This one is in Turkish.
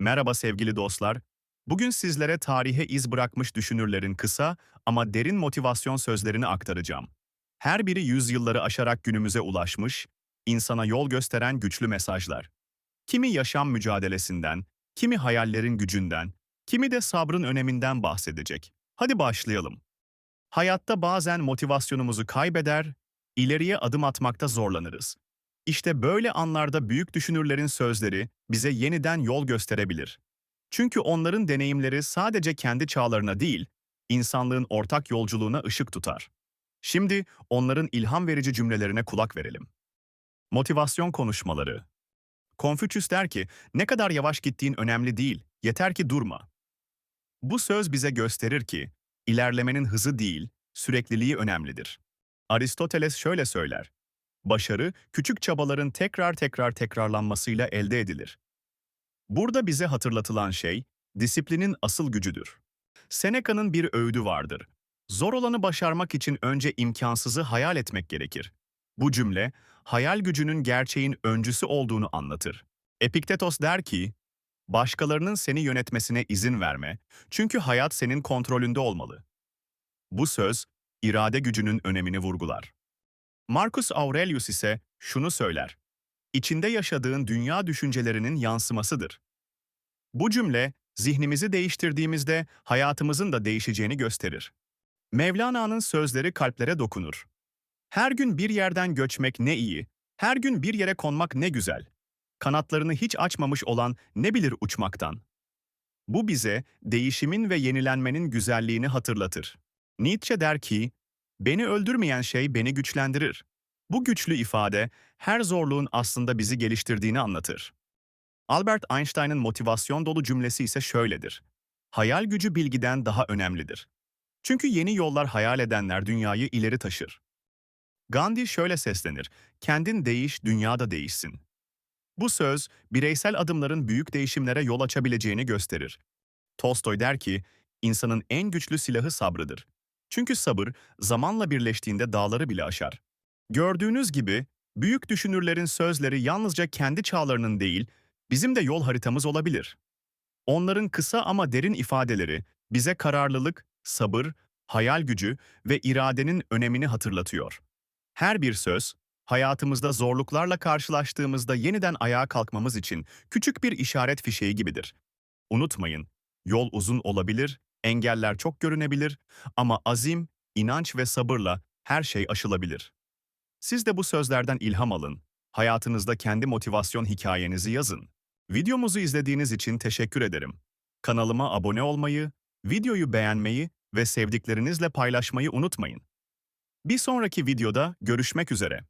Merhaba sevgili dostlar. Bugün sizlere tarihe iz bırakmış düşünürlerin kısa ama derin motivasyon sözlerini aktaracağım. Her biri yüzyılları aşarak günümüze ulaşmış, insana yol gösteren güçlü mesajlar. Kimi yaşam mücadelesinden, kimi hayallerin gücünden, kimi de sabrın öneminden bahsedecek. Hadi başlayalım. Hayatta bazen motivasyonumuzu kaybeder, ileriye adım atmakta zorlanırız. İşte böyle anlarda büyük düşünürlerin sözleri bize yeniden yol gösterebilir. Çünkü onların deneyimleri sadece kendi çağlarına değil, insanlığın ortak yolculuğuna ışık tutar. Şimdi onların ilham verici cümlelerine kulak verelim. Motivasyon konuşmaları. Konfüçyüs der ki, ne kadar yavaş gittiğin önemli değil, yeter ki durma. Bu söz bize gösterir ki, ilerlemenin hızı değil, sürekliliği önemlidir. Aristoteles şöyle söyler, Başarı, küçük çabaların tekrar tekrar tekrarlanmasıyla elde edilir. Burada bize hatırlatılan şey, disiplinin asıl gücüdür. Seneca'nın bir öğüdü vardır. Zor olanı başarmak için önce imkansızı hayal etmek gerekir. Bu cümle, hayal gücünün gerçeğin öncüsü olduğunu anlatır. Epiktetos der ki, başkalarının seni yönetmesine izin verme, çünkü hayat senin kontrolünde olmalı. Bu söz, irade gücünün önemini vurgular. Marcus Aurelius ise şunu söyler. İçinde yaşadığın dünya düşüncelerinin yansımasıdır. Bu cümle, zihnimizi değiştirdiğimizde hayatımızın da değişeceğini gösterir. Mevlana'nın sözleri kalplere dokunur. Her gün bir yerden göçmek ne iyi, her gün bir yere konmak ne güzel. Kanatlarını hiç açmamış olan ne bilir uçmaktan. Bu bize değişimin ve yenilenmenin güzelliğini hatırlatır. Nietzsche der ki, Beni öldürmeyen şey beni güçlendirir. Bu güçlü ifade her zorluğun aslında bizi geliştirdiğini anlatır. Albert Einstein'ın motivasyon dolu cümlesi ise şöyledir. Hayal gücü bilgiden daha önemlidir. Çünkü yeni yollar hayal edenler dünyayı ileri taşır. Gandhi şöyle seslenir, kendin değiş, dünya da değişsin. Bu söz, bireysel adımların büyük değişimlere yol açabileceğini gösterir. Tolstoy der ki, insanın en güçlü silahı sabrıdır. Çünkü sabır zamanla birleştiğinde dağları bile aşar. Gördüğünüz gibi büyük düşünürlerin sözleri yalnızca kendi çağlarının değil, bizim de yol haritamız olabilir. Onların kısa ama derin ifadeleri bize kararlılık, sabır, hayal gücü ve iradenin önemini hatırlatıyor. Her bir söz, hayatımızda zorluklarla karşılaştığımızda yeniden ayağa kalkmamız için küçük bir işaret fişeği gibidir. Unutmayın, yol uzun olabilir, engeller çok görünebilir ama azim, inanç ve sabırla her şey aşılabilir. Siz de bu sözlerden ilham alın. Hayatınızda kendi motivasyon hikayenizi yazın. Videomuzu izlediğiniz için teşekkür ederim. Kanalıma abone olmayı, videoyu beğenmeyi ve sevdiklerinizle paylaşmayı unutmayın. Bir sonraki videoda görüşmek üzere.